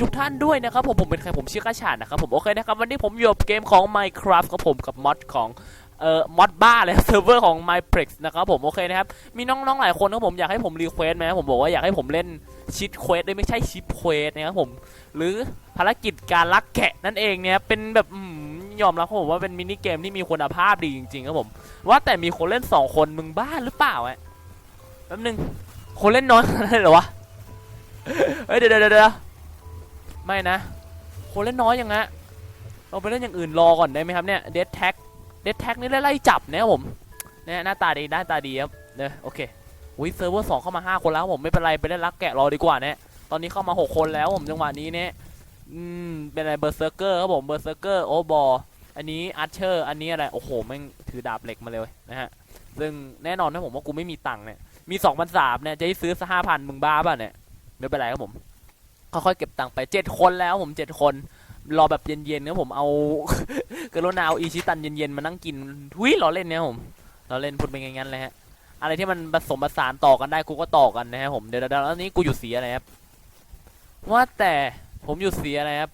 ทุกท่านด้วยนะครับผมผมเป็นใครผมชื่อกระชาดนะครับผมโอเคนะครับวันนี้ผมอยู่กับเกมของ Minecraft ครับผมกับมอดของเอ่อมอดบ้าเลยเซิร์ฟเวอร์ของ Mineplex นะครับผมโอเคนะครับมีน้องๆหลายคนครับผมอยากให้ผมรีเควสไหมผมบอกว่าอยากให้ผมเล่นชิดเควสได้ไม่ใช่ชิปเควสนะครับผมหรือภารกิจการลักแกะนั่นเองเนี่ยเป็นแบบยอมรับครับผมว่าเป็นมินิเกมที่มีคุณภาพดีจริงๆครับผมว่าแต่มีคนเล่นสองคนมึงบ้าหรือเปล่าอะแป๊บนึงคนเล่นน้อยขนาดนั้นเหรอวะเฮ้ยเดี๋ยวเดี๋ยวเดี๋ยว ไม่นะ คนเล่นน้อยยังฮะเราไปเล่นอย่างอื่นรอก่อนได้ไหมครับเนี่ยเดดแท็กเดดแท็กนี่ไล่จับนะครับผมเนี่ยหน้าตาดีหน้าตาดีครับเนี่ยโอเคอุ้ยเซิร์ฟเวอร์สองเข้ามาห้าคนแล้วผมไม่เป็นไรไปเล่นรักแกะรอดีกว่าเนี่ยตอนนี้เข้ามาหกคนแล้วผมจังหวะนี้เนี่ยอืมเป็นอะไรเบอร์เซอร์เกอร์ครับผมเบอร์เซอร์เกอร์โอบออันนี้อาร์เชอร์อันนี้อะไรโอ้โหแม่งถือดาบเหล็กมาเลยนะฮะซึ่งแน่นอนนะผมว่ากูไม่มีตังค์เนี่ยมีสองพันสามเนี่ยจะให้ซื้อสักห้าพันมึงบ้าป่ะเนี่ยไม่เป็นไรครับผม ค่อยๆเก็บตังค์ไปเจ็ดคนแล้วผมเจ็ดคน รอแบบเย็นๆครับผมเอากรุณาเอาอีชิตันเย็นๆมานั่งกินทุยรอเล่นเนี่ยผมรอเล่นพูดไปงั้นเลยฮะอะไรที่มันผสมผสานต่อกันได้กูก็ต่อกันนะครับผมเดี๋ยวแล้วนี้กูอยู่สีอะไรครับว่าแต่ผมอยู่สีอะไรครับ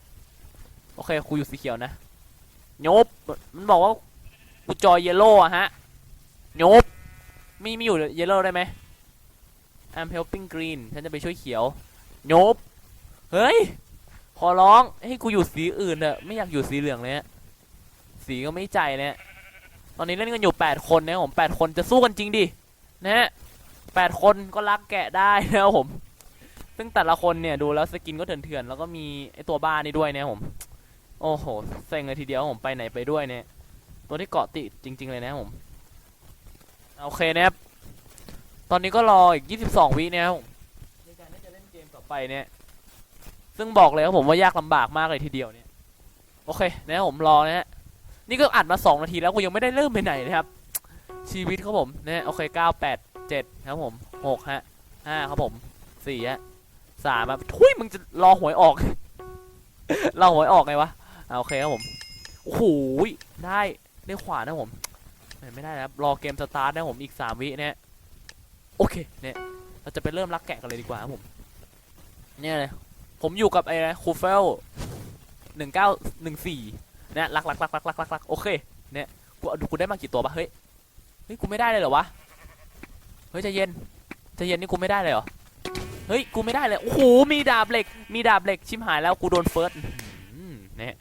โอเคกูอยู่สีเขียวนะโยบมันบอกว่ากูจอยเยลโล่อะฮะโยบมีมีอยู่เยลโล่ได้ไหม I'm helping green ฉันจะไปช่วยเขียวโยบ เฮ้ย ขอร้องให้กูอยู่สีอื่นเถอะไม่อยากอยู่สีเหลืองเลยฮะสีก็ไม่ใจเนี่ยตอนนี้เล่นกันอยู่ 8 คนนะผม8คนจะสู้กันจริงดินะฮะ8คนก็รักแกะได้นะครับผม ซึ่งแต่ละคนเนี่ยดูแล้วสกินก็เถื่อนๆ แล้วก็มีไอตัวบ้านี่ด้วยนะผม โอ้โหเซ็งเลยทีเดียวผมไปไหนไปด้วยเนี่ย ตัวที่เกาะติดจริง ๆ เลยนะผม โอเคนะครับ ตอนนี้ก็รออีก 22 วินะครับผมในการที่จะเล่นเกมต่อไปเนี่ย ซึ่งบอกเลยครับผมว่ายากลำบากมากเลยทีเดียวเนี่ย โอเคนะผมรอนะฮะ นี่ก็อัดมา 2 นาทีแล้วกูยังไม่ได้เริ่มไปไหนนะครับ ชีวิตครับผมนะโอเค9 8 7ครับผม6ฮะ5ครับผม4ฮะ3ครับทุยมึงจะรอหวยออก รอหวยออกไงวะอโอเคครับผมโอ้โหได้ได้ขวานะผมไม่ได้นะครับรอเกมสตาร์ทนะผมอีก3วิเนี่ยโอเคเนี่ยเราจะไปเริ่มลักแกะกันเลยดีกว่าครับผมเนี่ยเลย ผมอยู่กับไอ้นะคูเฟลหนึ่งเก้าหนึ่งสี่เนี่ยลักลักลักลักลักลักลักโอเคเนี่ยกูดูกูได้มากี่ตัวปะเฮ้ยเฮ้ยกูไม่ได้เลยเหรอวะเฮ้ยใจเย็นใจเย็นนี่กูไม่ได้เลยเหรอเฮ้ยกูไม่ได้เลยโอ้โหมีดาบเหล็ก มีดาบเหล็กชิมหายแล้วกูโดนเฟิร์สเนี่ย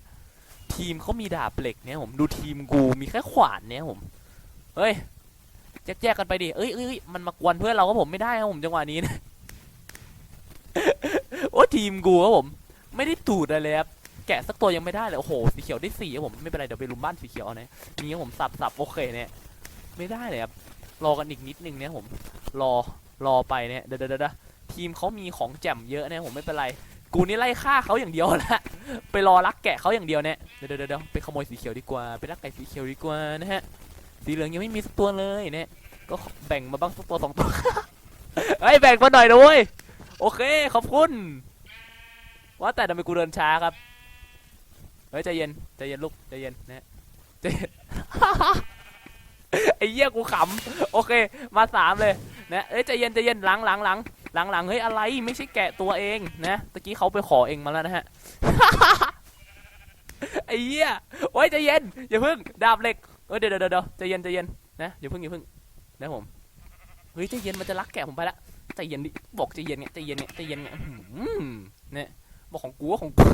ทีมเขามีดาบเหล็กเนี่ยผมดูทีมกูมีแค่ขวานเนี่ยผมเฮ้ยแยกๆกันไปดิเอ้ยเอ้ยเอ้ยมันมากวนเพื่อนเราก็ผมไม่ได้ครับผมจังหวะนี้นะ โอ้ทีมกูครับผม ไม่ได้ตูดอะไรเลยครับแกะสักตัวยังไม่ได้เลยโอ้โหสีเขียวได้สี่ครับผมไม่เป็นไรเดี๋ยวไปลุมบ้านสีเขียวเอานะนี่ครับผมสับสับโอเคเนี่ยไม่ได้เลยครับรอกันอีกนิดนึงเนี่ยผม รอรอไปเนี่ยเดี๋ยวเดี๋ยวเดทีมเขามีของแจ่มเยอะเนี่ยผมไม่เป็นไรกูนี่ไล่ฆ่าเขาอย่างเดียวละไปรอลักแกะเขาอย่างเดียวเนี่ยเดี๋ยวเดี๋ยวเดไปขโมยสีเขียวดีกว่าไปลักไก่สีเขียวดีกว่านะฮะสีเหลืองยังไม่มีสักตัวเลยเนี่ยก็แบ่งมาบ้างสักตัวสองตัวเฮ้ยแบ่งมาหน่อยนะเว้ย โอเค ขอบคุณ ว่าแต่ทำไมกูเดินช้าครับ เฮ้ยใจเย็นใจเย็นลูกใจเย็นนะใจเย็น ไอ้เหี้ยกูขำโอเค มาสามเลยนะเอ้ยใจเย็นใจเย็นหลังหลังหลังหลังหลังเฮ้ยอะไรไม่ใช่แกะตัวเองนะตะกี้เขาไปขอเองมาแล้วนะฮะไอ้เหี้ยโอ้ยใจเย็นอย่าเพิ่งดาบเหล็กเออเดี๋ยวเดี๋ยวเดี๋ยวใจเย็นใจเย็นนะอย่าเพิ่งอย่าเพิ่งนะผมเฮ้ยใจเย็นมันจะรักแกะผมไปละ ใจเย็นดิบอกใจเย็นไงใจเย็นไงใจเย็นไงอื้อหือเนี่ยบอกของกูของกู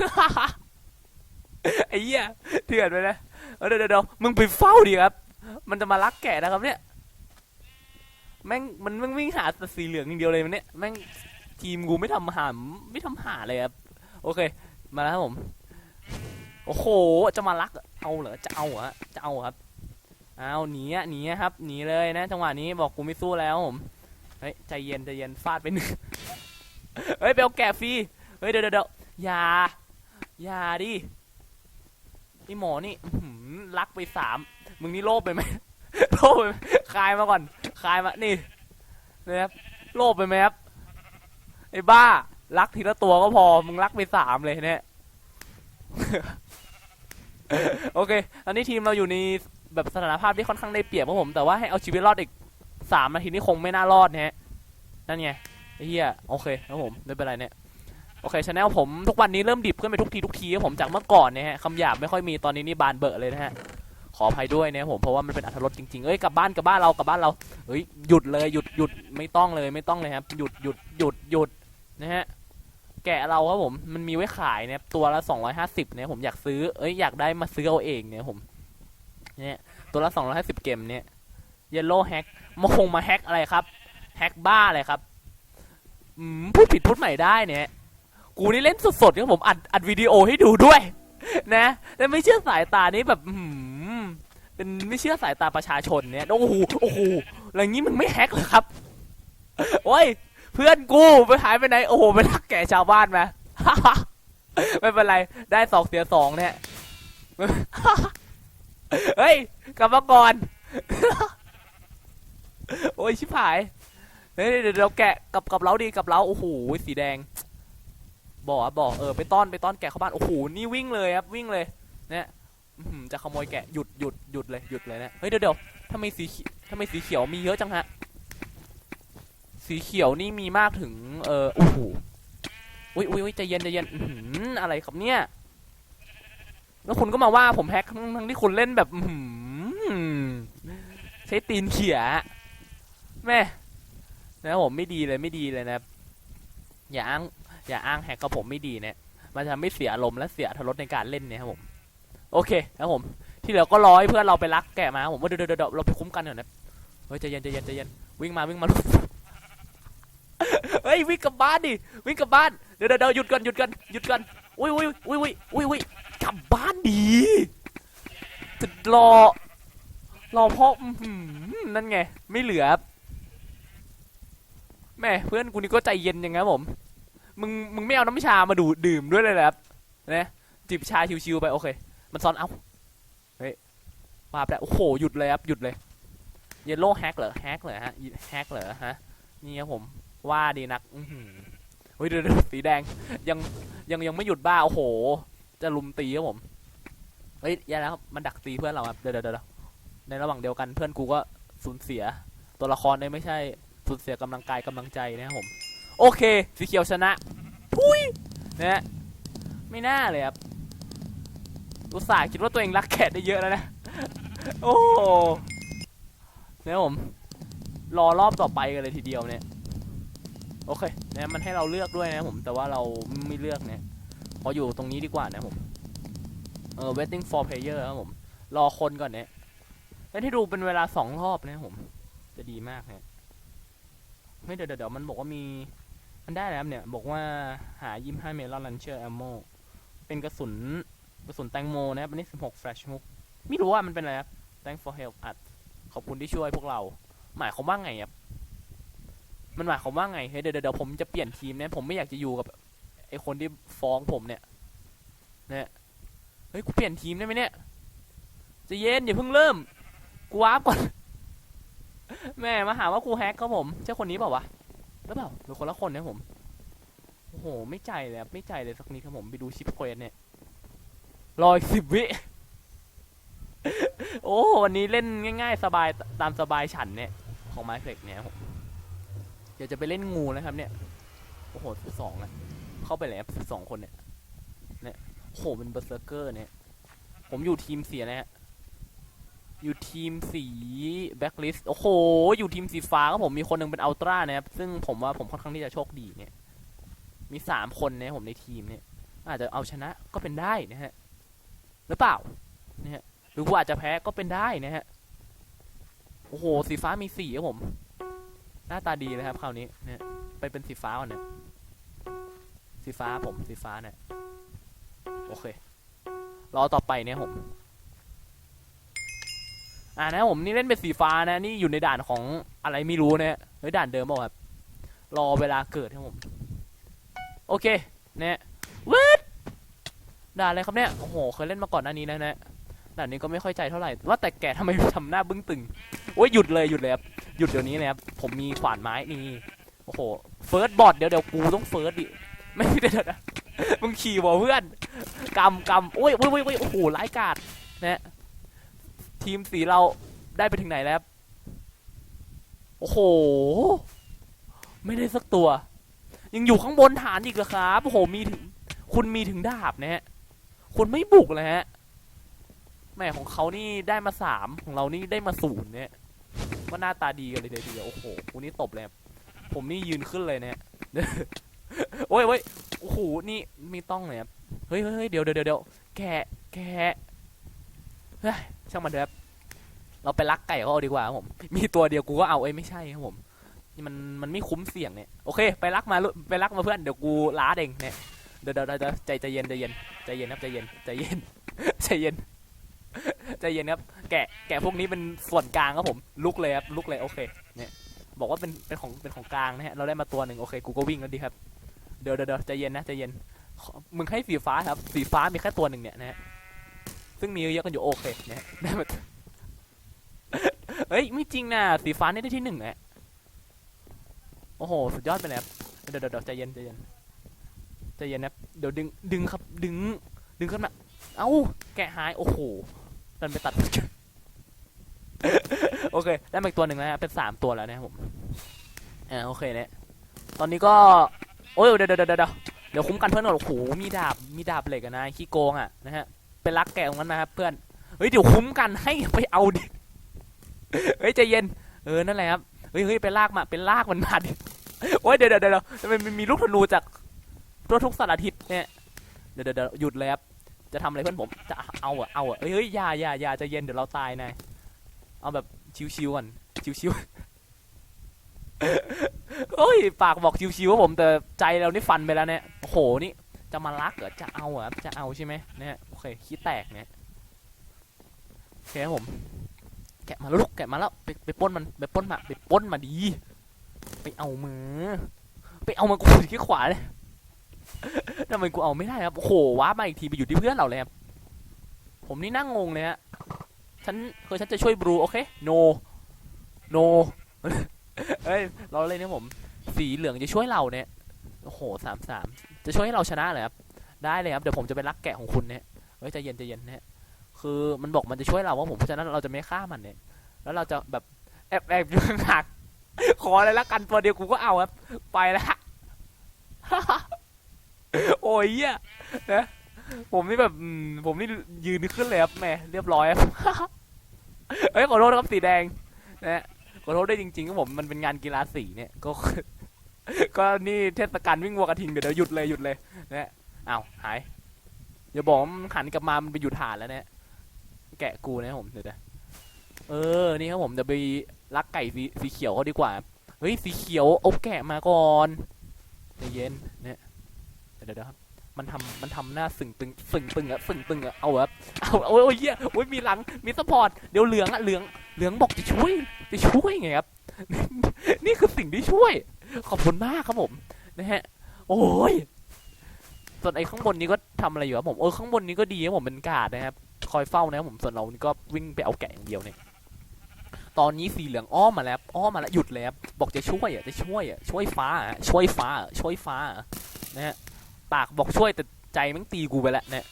ไอ้เหี้ยเถื่อนไปนะเดี๋ยวเดี๋ยวเดี๋ยวมึงไปเฝ้าดิครับ มันจะมารักแกะนะครับเนี่ยแม่งมันแม่งวิ่งหาแต่สีเหลืองอย่างเดียวเลยมันเนี่ยแม่งทีมกูไม่ทำหาไม่ทำหาเลยครับโอเค มาแล้วครับผมโอ้โหจะมารักเอาเหรอจะเอาเหรอจะเอาครับเอาหนีอะหนีอะครับหนีเลยนะจังหวะนี้บอกกูไม่สู้แล้วผม เฮ้ยใจเย็นใจเย็นฟาดไปหนึ่งเฮ้ยไปเอาแกะฟรีเฮ้ยเดี๋ยวเดี๋ยวเดี๋ยวอย่าอย่าดิไอหมอนี่รักไปสามมึงนี่โลภไปไหมโลภไปไหมคลายมาก่อนคลายมานี่นะครับโลภไปไหมครับไอ้บ้ารักทีละตัวก็พอมึงรักไปสามเลยเนี่ยโอเค ตอนนี้ทีมเราอยู่ในแบบสถานภาพที่ค่อนข้างได้เปรียบครับผม แต่ว่าให้เอาชีวิตรอดอีก สามนาทีนี่คงไม่น่ารอดนะฮะนั่นไงไอ้เหี้ยโอเคครับผมไม่เป็นไรเนี่ยโอเคชาแนลผมทุกวันนี้เริ่มดิบขึ้นไปทุกทีทุกทีครับผมจากเมื่อก่อนเนี่ยฮะคำหยาบไม่ค่อยมีตอนนี้นี่บานเบอะเลยนะฮะขออภัยด้วยนะผมเพราะว่ามันเป็นอัธรสจริงๆเอ้ยกลับบ้านกลับบ้านเรากลับบ้านเราเฮ้ยหยุดเลยหยุดหยุดไม่ต้องเลยไม่ต้องเลยครับหยุดหยุดหยุดหยุดนะฮะแกะเราครับผมมันมีไว้ขายเนี่ยตัวละ250เนี่ยผมอยากซื้อเอ้ยอยากได้มาซื้อเอาเองเนี่ยผมเนี่ยตัวละ250เกมเนี่ย เยลโล่แฮกมาคงมาแฮกอะไรครับ แฮกบ้าอะไรครับพูดผิดพูดใหม่ได้เนี่ย กูนี่เล่นสดๆครับผมอัดอัดวิดีโอให้ดูด้วย นะแต่ไม่เชื่อสายตานี่แบบเป็นไม่เชื่อสายตาประชาชนเนี่ย โอ้โหโอ้โหอะไรงี้มึงไม่แฮกเหรอครับ โอ้ย เพื่อนกูไปหายไปไหน โอ้โหไปทักแก่ชาวบ้านมาไม่เป็นไร ได้สองเสียสองเนี่ย เฮ้ยกลับมาก่อน โอ้ยชิบหายเฮ้ยเดี๋ยวเราแกะกับกับเราดีกับเราโอ้โหสีแดงบอกอะบอกเออไปต้อนไปต้อนแกะเข้าบ้านโอ้โหนี่วิ่งเลยครับวิ่งเลยเนี่ยจะขโมยแกะหยุดหยุดหยุดเลยหยุดเลยนะเฮ้ยเดี๋ยวเดี๋ยวทำไมสีทำไมสีเขียวมีเยอะจังฮะสีเขียวนี่มีมากถึง เออโอ้โหอุ้ยอุ้ยอุ้ยใจเย็นใจเย็นอื้อะไรครับเนี่ย แล้วคุณก็มาว่าผมแฮกทั้งทั้งที่คุณเล่นแบบ อื้อหือใช้ตีนเขี่ย แม่นะผมไม่ดีเลยไม่ดีเลยนะอย่าอ้างอย่าอ้างแฮกกับผมไม่ดีเนี่ยมันจะทำให้เสียอารมณ์และเสียอรถรสในการเล่นเนี่ยครับผม โอเคครับผม ที่เหลือก็ร้อยเพื่อนเราไปรักแกะมาผมว่าเดี๋ยวเดี๋ยวเราไปคุ้มกันก่อนนะเฮ้ยใจเย็นใจเย็นใจเย็นวิ่งมาวิ่งมาเฮ้ยวิ่งกลับบ้านดิวิ่งกลับบ้านเดี๋ยวเดี๋ยวหยุดกันหยุดกันหยุดกันอุ้ยอุ้ยอุ้ยอุ้ยอุ้ยอุ้ยกลับบ้านดีจะรอรอพ่อนั่นไง ไม่เหลือ แม่เพื่อนกูนี่ก็ใจเย็นยังไงผม มึงมึงไม่เอาน้ำชามาดูดื่มด้วยเลยเหรอครับนะจิบชาชิวๆไปโอเค มันซ้อนเอาเฮ้ยว่าแล้วโอ้โหหยุดเลยครับหยุดเลยเยลโล่แฮกเหรอแฮกเหรอฮะแฮกเหรอฮะนี่ครับผมว่าดีนักอืเฮ้ยเดี๋ยวเดี๋ยวสีแดงยังยังยังไม่หยุดบ้าโอ้โห จะลุมตีครับผมเฮ้ยแย่แล้วมันดักตีเพื่อนเราครับเดี๋ยวเดี๋ยวเดี๋ยวในระหว่างเดียวกันเพื่อนกูก็สูญเสียตัวละครเนี่ยไม่ใช่ สูญเสียกำลังกายกำลังใจนะครับผม โอเค สีเขียวชนะทุยนะฮะไม่น่าเลยครับอุตส่าห์คิดว่าตัวเองรักแขกได้เยอะแล้วนะ โอ้เนี่ยผม รอรอบต่อไปกันเลยทีเดียวเนี่ย โอเคเนี่ยมันให้เราเลือกด้วยนะผม แต่ว่าเราไม่เลือกเนี่ยขออยู่ตรงนี้ดีกว่านะผม เออ waiting for player ครับผม รอคนก่อนเนี่ย แล้วที่ดูเป็นเวลาสองรอบนะครับผม จะดีมากเนี่ย เฮ้ยเดี๋ยวเดี๋ยวมันบอกว่ามี มันได้แล้วเนี่ย บอกว่าหายิมห้าเมลอนลันเชอร์แอมโมเป็นกระสุนกระสุนแตงโมนะครับอันนี้สิบหกแฟลชมุกไม่รู้ว่ามันเป็นอะไรครับ thank for help อัดขอบคุณที่ช่วยพวกเรา หมายความว่าไงครับมันหมายความว่าไงเฮ้ยเดี๋ยวเดี๋ยวผมจะเปลี่ยนทีมเนี่ยผมไม่อยากจะอยู่กับไอคนที่ฟ้องผมเนี่ยเนี่ยเฮ้ยกูเปลี่ยนทีมได้ไหมเนี่ยใจะเย็นอย่าเพิ่งเริ่มกูวาร์ปก่อน แม่มาหาว่ากูแฮกครับผมใช่คนนี้เปล่าวะหรือเปล่าหรือคนละคนนี่ยผมโอ้โหไม่ใจเลยครับไม่ใจเลยสักนิดครับผมไปดูชิปเควสเนี่ยรออีกสิบวิโอ้วันนี้เล่นง่าย ๆ สบายตามสบายฉันเนี่ยของไมค์เฟกเนี่ยผมเดี๋ยวจะไปเล่นงูนะครับ เนี่ยโอ้โหสิบสองอะเข้าไปแล้วสิบสองคนเนี่ยเนี่ยโอ้โหเป็นเบอร์เซอร์เกอร์เนี่ย ผมอยู่ทีมเสียนะฮะ อยู่ทีมสีแบ็คลิสโอ้โห อยู่ทีมสีฟ้าครับผมมีคนหนึ่งเป็นอัลตร้านะครับ ซึ่งผมว่าผมค่อนข้างที่จะโชคดีเนี่ย มีสามคนนี่ยผมในทีมเนี่ย อาจจะเอาชนะก็เป็นได้นะฮะ หรือเปล่านะฮะหรือว่าอาจจะแพ้ก็เป็นได้นะฮะ โอ้โห สีฟ้ามีสีครับผม หน้าตาดีเลยครับคราวนี้เนี่ยไปเป็นสีฟ้าก่อนเนี่ยสีฟ้าผมสีฟ้าเนี่ยโอเค รอต่อไปเนี่ยผม อ่านะผมนี่เล่นเป็นสีฟ้านะ นี่อยู่ในด่านของอะไรไม่รู้นะเฮ้ยด่านเดิมเปล่าครับ รอเวลาเกิดครับผม โอเคเนี่ยเวทด่านอะไรครับเนี่ย โอ้โห เคยเล่นมาก่อนหน้านี้นะนะด่านนี้ก็ไม่ค่อยใจเท่าไหร่ ว่าแต่แกทำไมทำหน้าบึ้งตึง โอ้ยหยุดเลยหยุดเลยครับหยุดเดี๋ยวนี้เลยครับ ผมมีขวานไม้นี่ โอ้โห เฟิร์สบอดเดี๋ยวเดี๋ยวกูต้องเฟิร์สดิ ไม่เดี๋ยวเดี๋ยวนะมึงขี่บอเพื่อนกำกำโอ้ยโอ้ยโอ้ยโอ้โอ้โหร้ายกาจนะ ทีมสีเราได้ไปถึงไหนแล้ว โอ้โห ไม่ได้สักตัว ยังอยู่ข้างบนฐานอีกเหรอครับ โอ้โห มีถึง คุณมีถึงดาบนะฮะ คุณไม่บุกเลยฮะ แม่ของเขานี่ได้มาสามของเรานี่ได้มาศูนย์เนี่ยว่าหน้าตาดีกันเลยทีเดียว โอ้โหกูนี่ตบเลยครับผมนี่ยืนขึ้นเลยเนี่ยโอ้ยโอ้ยโอ้โห นี่ไม่ต้องเลยครับ เฮ้ยเฮ้ยเดี๋ยวเดี๋ยวเดี๋ยวเดี๋ยวแกะแกะเฮ้ย ช่างมันเถอะเราไปลักไก่เขาเอาดีกว่าครับผม มีตัวเดียวกูก็เอาเอ้ยไม่ใช่ครับผมนี่มันมันไม่คุ้มเสี่ยงเนี่ยโอเค ไปลักมาลุไปลักมาเพื่อนเดี๋ยวกูล้าเองเนี่ยเดี๋ยวเดี๋ยวเดี๋ยวใจใจเย็นใจเย็นใจเย็นครับใจเย็นใจเย็นใจเย็นใจเย็นครับแกะแกะพวกนี้เป็นส่วนกลางครับผมลุกเลยครับลุกเลยโอเคเนี่ยบอกว่าเป็นเป็นของเป็นของกลางนะฮะเราได้มาตัวหนึ่งโอเคกูก็วิ่งแล้วดีครับเดี๋ยวเดี๋ยวเดิใจเย็นนะใจเย็นมึงให้สีฟ้าครับสีฟ้ามีแค่ตัวหนึ่งเนี่ยนะฮะ ซึ่งมีเยอะกันอยู่โอเคเนะฮะได้มาเฮ้ย ไม่จริงนะสีฟ้านี่ได้ที่หนึ่งนะโอ้โห สุดยอดไปเลยเดี๋ยวเดี๋ยวเดี๋ยวใจเย็นใจเย็นใจเย็นนะเดี๋ยวดึงดึงครับดึง ดึงขึ้นมาเอ้าแกะหาย โอ้โหดันไปตัด โอเค ได้มาอีกตัวหนึ่งแล้วนะครับเป็นสามตัวแล้วนะครับผมอ่าโอเคเนี่ยตอนนี้ก็ โอ้ยเดี๋ยวเดี๋ยวเดี๋ยวเดี๋ยวเดี๋ยวคุ้มกันเพื่อนก่อนโอ้โหมีดาบมีดาบเหล็กนะขี้โกงอะนะฮะ เป็นรักแกตรงนั้นนะครับเพื่อนเฮ้ยเดี๋ยวคุ้มกันให้ไปเอาดิเฮ้ยใจเย็นเออนั่นแหละครับเฮ้ยเฮ้ยไปลากมาเป็นลากมันมาดิโอ้ยเดี๋ยวเดี๋ยวเดี๋ยวมันมีลูกธนูจากทั่วทุกสารทิศเนี่ยเดี๋ยวเดี๋ยวเดี๋ยวหยุดเลยครับจะทำอะไรเพื่อนผมจะเอาอะเอาอะเฮ้ยอย่าอย่าอย่าใจะเย็นเดี๋ยวเราตายนายเอาแบบชิวๆก่อนชิวๆโอ้ยปากบอกชิวๆว่าผมแต่ใจเรานี่ฟันไปแล้วเนี่ยโหนี่ จะมาลักเหรอจะเอาเหรอจะเอาใช่ไหมเนี่ยโอเคขี้แตกเนี่ยโอเคครับผม แกะมาล้วลูกแกะมาแล้วไปไปป้นมันไปป้นมาไปป้นมาดี ไปเอามือ ไปเอามากูที่ขวาเลยทำไมกูเอาไม่ได้ครับโอ้โหว้ามาอีกทีไปอยู่ที่เพื่อนเราเลยครับผมนี่นั่งงงเลยฮะฉันเคือฉันจะช่วยบรูโอเค no no เอ้ยเราเลยเนี่ยผม สีเหลืองจะช่วยเราเนี่ย โอ้โหสามสามจะช่วยให้เราชนะเลยครับ ได้เลยครับเดี๋ยวผมจะไปรักแกะของคุณเนี่ยเฮ้ยใจเย็นใจเย็นเนะฮะคือมันบอกมันจะช่วยเราว่าผมเพราะฉะนั้นเราจะไม่ฆ่ามันเนี่ย แล้วเราจะแบบแอบแอบอยู่ข้างหลังขออะไรละกันตัวเดียวกูก็เอาครับไปละโอ้ยเหี้ยนะผมนี่แบบผมนี่ยืนขึ้นเลยครับแม่เรียบร้อยครับเอ้ยขอโทษครับสีแดงนะขอโทษได้จริงๆครับผมมันเป็นงานกีฬาสีเนี่ยก็ ก็นี่เทศกาลวิ่งวัวกระทิงเดี๋ยวเดี๋ยวหยุดเลยหยุดเลยนะอ้าวหายอย่าบอกมันหันกลับมามันไปอยู่ฐานแล้วเนี่ยแกะกูนะผมเดี๋ยวเออนี่ครับผมเดี๋ยวไปรักไก่สีสีเขียวเขาดีกว่าเฮ้ยสีเขียวเอาแกะมาก่อนใจเย็นเนี่ยเดี๋ยวเดี๋ยวครับมันทำมันทำหน้าสึ่งตึงสึ่งตึงอะสึ่งตึงอะเอาแบบเอาเอาโอ้ยเหี้ยโอ้ยมีหลังมีสปอร์ตเดี๋ยวเหลืองอะเหลืองเหลืองบอกจะช่วยจะช่วยไงครับนี่คือสิ่งที่ช่วย ขอบคุณมากครับผม นะฮะ โอ้ย ส่วนไอ้ข้างบนนี้ก็ทำอะไรอยู่ครับผม เออข้างบนนี้ก็ดีครับผมเป็นกาดนะครับ คอยเฝ้านะครับผม ส่วนเรานี่ก็วิ่งไปเอาแกะอย่างเดียวเนี่ย ตอนนี้สีเหลืองอ้อมมาแล้ว อ้อมมาแล้วหยุดแล้ว บอกจะช่วยอะ จะช่วยอะ ช่วยฟ้าอะ ช่วยฟ้าอะช่วยฟ้าอะนะฮะ ปากบอกช่วยแต่ใจมันตีกูไปแล้วเนี่ย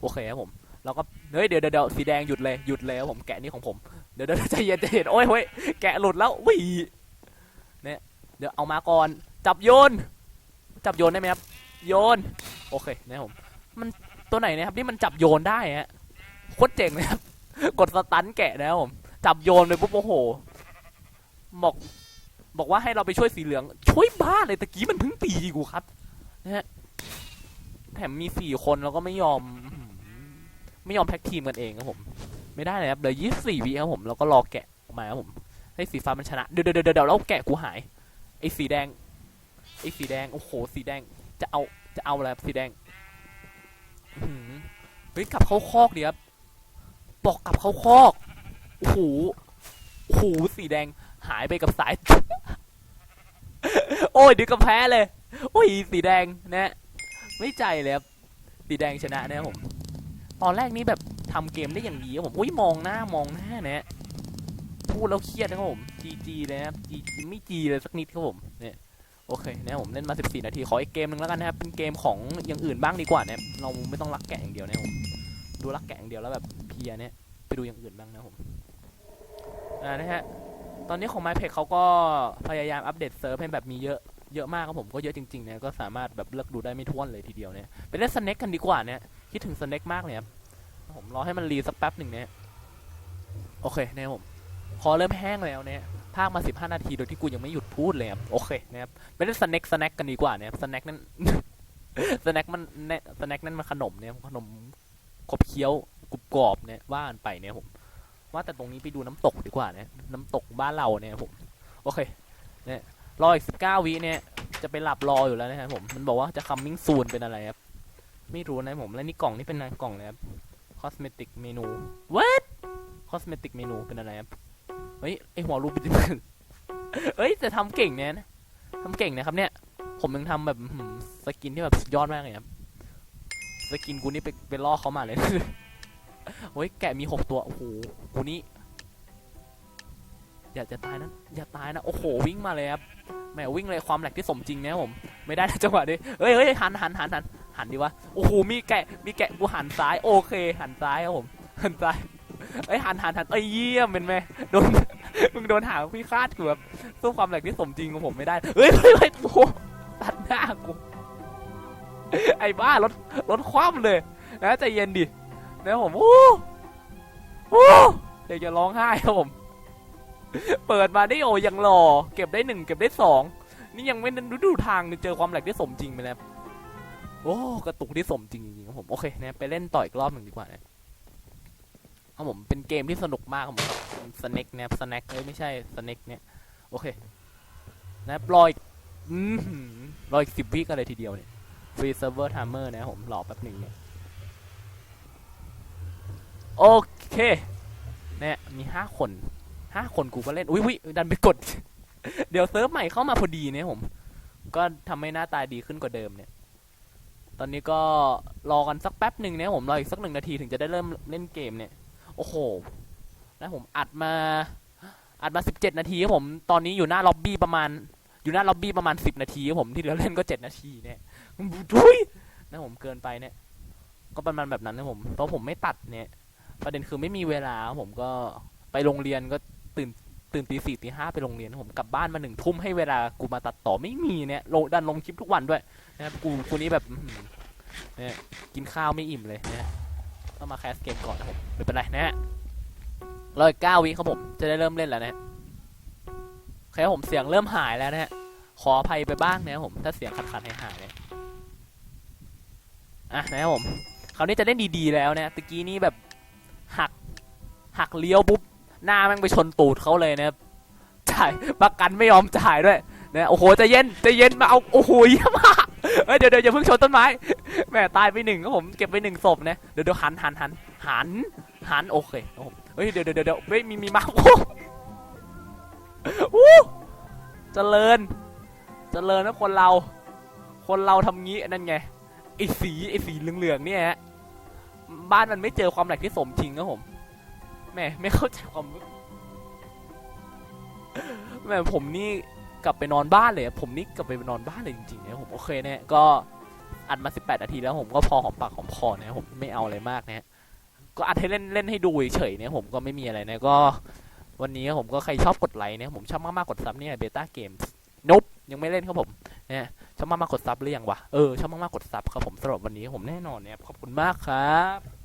โอเคครับผมเราก็เฮ้ยเดี๋ยวเดี๋ยวสีแดงหยุดเลยหยุดเลยครับผมแกะนี่ของผม เดี๋ยวเดี๋ยวใจเย็นใจเย็นโอ้ยเฮ้ยแกะหลุดแล้ววิ่ เดี๋ยวเอามาก่อน จับโยน จับโยนได้ไหมครับ โยน โอเคนะครับผม มันตัวไหนนะครับที่มันจับโยนได้ฮะ โคตรเจ๋งเลยครับ กดสตันแกะนะครับผม จับโยนไปปุ๊บโอ้โห บอก บอกว่าให้เราไปช่วยสีเหลือง ช่วยบ้าเลยตะกี้มันเพิ่งตีกูครับ นะฮะ แถมมีสี่คนแล้วก็ไม่ยอม ไม่ยอมแพ็กทีมกันเองครับผม ไม่ได้เลยครับเหลือยี่สี่วิครับผม แล้วก็รอแกะออกมาครับผม ให้สีฟ้ามันชนะ เดี๋ยวเดี๋ยวเดี๋ยวเดี๋ยวแล้วแกะกูหาย ไอ้สีแดง ไอ้สีแดง โอ้โห สีแดง จะเอา จะเอาอะไรสีแดงหือเฮ้ยกลับเข้าคอกดีครับ บอกกลับเข้าคอก โอ้โห โอ้โห สีแดง หายไปกับสาย โอ้ยดี๋ยวก็แพ้เลย โอ้ย สีแดงนะ ไม่ใจเลยครับ สีแดงชนะนะผม ตอนแรกนี้แบบทำเกมได้อย่างดีครับผม อุ้ยมองหน้ามองหน้านี่ย พูดแล้วเครียดนะครับผมจีจีเลยนะครับจีไม่จีเลยสักนิดครับผม เนี่ย โอเคนะครับผมเล่นมา 14 นาที ขออีกเกมหนึ่งแล้วกันนะครับ เป็นเกมของอย่างอื่นบ้างดีกว่านะครับ เราไม่ต้องรักแกะอย่างเดียวนะครับผม ดูรักแกะอย่างเดียวแล้วแบบเพียเนี่ย ไปดูอย่างอื่นบ้างนะผม อ่า นะฮะ ตอนนี้ของ m y p e เขาก็พยายามอัปเดตเซิร์ฟให้แบบมีเยอะเยอะมากครับผมก็เยอะจริงๆเนี่ยก็สามารถแบบเลือกดูได้ไม่ท้วนเลยทีเดียวเนี่ยไปเล่นสเน็กกันดีกว่าเนี่ยคิดถึงสเน็กมากเลยครับผมรอให้มันรีสักแป๊บหนึ่งเนี่ยโอเคเนี่ยผม พอเริ่มแห้งแล้วเนี่ยพากมา 15 นาทีโดยที่กูยังไม่หยุดพูดเลยครับโอเคนะครับไปเล่นสเน็กสเน็กกันดีกว่าเนี่ยสเน็กนั่นสแน็คมันแน่สแน็คนั่นมันขนมเนี่ยขนมขบเคี้ยวกรุบกรอบเนี่ยว่ากันไปเนี่ยผม ว่าแต่ตรงนี้ไปดูน้ำตกดีกว่าเนี่ยน้ำตกบ้านเราเนี่ยผมโอเคเนี่ยรออีกสิบเก้าวิเนี่ยจะไปหลับรออยู่แล้วนะครับผมมันบอกว่าจะ coming soon เป็นอะไรครับไม่รู้นะผมแล้วนี่กล่องนี่เป็นอะไรกล่องเลยครับ cosmetic menu what cosmetic menu เป็นอะไรครับ เฮ้ยไอหัวรูปเป็นเฮ้ยแต่ทำเก่งเนี่ยนะทำเก่งนะครับเนี่ย ผมยังทำแบบสกินที่แบบสุดยอดมากเลยครับสกินกูนี่ไปไปล่อเขามาเลยโอ้ยแกะมีหกตัวโอ้โหกูนี่อย่าจะตายนะอย่าตายนะโอ้โหวิ่งมาเลยครับแหมวิ่งเลยความแหลกที่สมจริงนะผม ไม่ได้จังหวะนี้เฮ้ยเฮ้ยหันหันหันหันหันดีวะโอ้โหมีแกะมีแกะกูหันซ้ายโอเค หันซ้ายครับผมหันซ้ายเอ้ยหันหันหันเอ้ยเยี่ยมเป็นไหมโดน มึงโดนหางพี่คาดกูแบบสู้ความแหลกที่สมจริงของผมไม่ได้ เฮ้ยเฮ้ยเฮ้ยโอ้โหตัดหน้ากู ไอ้บ้ารถรถคว่ำเลยนะใจเย็นดินะผมโอ้โอ้เดี๋ยวจะร้องไห้ครับผม เปิดมาได้โอยังหล่อ เก็บได้หนึ่งเก็บได้สองนี่ยังไม่ดูดูทางเจอความแหลกที่สมจริงไปแล้วโอ้กระตุกที่สมจริงจริงครับผมโอเคนะไปเล่นต่ออีกรอบหนึ่งดีกว่านะ ครับผมเป็นเกมที่สนุกมากครับผมสเน็กนะครับสแน็คเอ้ยไม่ใช่สเน็กเนี่ยโอเคนะรออีกอืมหือรออีกสิบวิกันเลยทีเดียวเนี่ยฟรีเซิร์ฟเวอร์ไทม์เมอร์นะครับผมรอแป๊บหนึ่งเนี่ยโอเคเนี่ยมีห้าคนห้าคนกูก็เล่นอุ้ยอุ้ยดันไปกด เดี๋ยวเซิร์ฟใหม่เข้ามาพอดีเนี่ยผม ก็ทำให้หน้าตาดีขึ้นกว่าเดิมเนี่ย ตอนนี้ก็รอกันสักแป๊บหนึ่งเนี่ยผมรออีกสักหนึ่งนาทีถึงจะได้เริ่มเล่นเกมเนี่ย โอ้โหนะผมอัดมา อัดมาสิบเจ็ดนาทีครับผม ตอนนี้อยู่หน้าล็อบบี้ประมาณ อยู่หน้าล็อบบี้ประมาณสิบนาทีครับผมที่เหลือเล่นก็เจ็ดนาทีเนี่ยทุยนะผมเกินไปเนี่ย ก็ประมาณแบบนั้นนะผม เพราะผมไม่ตัดเนี่ย ประเด็นคือไม่มีเวลาผมก็ไปโรงเรียนก็ตื่นตื่นตีสี่ตีห้าไปโรงเรียนผมกลับบ้านมาหนึ่งทุ่มให้เวลากูมาตัดต่อไม่มีเนี่ยลงดันลงคลิปทุกวันด้วยนะครับกูกูนี้แบบเนี่ยกินข้าวไม่อิ่มเลยเนี่ย ต้องมาแคสเกมก่อนนะผมไม่เป็นไรนะฮะรออีกเก้าวิครับผมจะได้เริ่มเล่นแล้วนะโอเคครับผมเสียงเริ่มหายแล้วนะฮะขออภัยไปบ้างนะครับผมถ้าเสียงขัดๆหายหายๆเนี่ยอะนะครับผมคราวนี้จะเล่นดีๆแล้วนะตะกี้นี้แบบหักหักเลี้ยวปุ๊บหน้าแม่งไปชนตูดเขาเลยนะครับจ่ายประกันไม่ยอมจ่ายด้วยนะโอ้โหจะเย็นจะเย็นมาเอาโอ้โหเยี่ยมาก เฮ้ยเดี๋ยวเดี๋ยวอย่าเพิ่งชนต้นไม้แม่ตายไปหนึ่งครับผมเก็บไปหนึ่งศพนะเดี๋ยวเดี๋ยวหันหันหันหันหันโอเคเฮ้ยเดี๋ยวเดี๋ยวเดี๋ยวเฮ้ยมีมีมาโอ้วู้เจริญ เจริญนะคนเรา คนเราทำงี้นั่นไงไอ้สีไอ้สีเหลืองๆเนี่ยฮะบ้านมันไม่เจอความแหลกที่สมจริงครับผมแม่ไม่เข้าใจความแม่ผมนี่ กลับไปนอนบ้านเลยผมนี่กลับไปนอนบ้านเลยจริงๆนะผมโอเคเนี่ยก็อัดมา 18 นาทีแล้วผมก็พอหอมปากหอมคอนะผมไม่เอาอะไรมากนะก็อัดให้เล่นเล่นให้ดูเฉยๆเนี่ยผมก็ไม่มีอะไรนะก็ วันนี้ผมก็ใครชอบกดไลค์เนี่ยผมชอบมากๆกดซับเนี่ยเบต้าเกมนบยังไม่เล่นครับผมเนี่ยชอบมากๆกดซับหรือยังวะเออชอบมากๆกดซับครับผมสำหรับวันนี้ผมแน่นอนเนี่ยขอบคุณมากครับ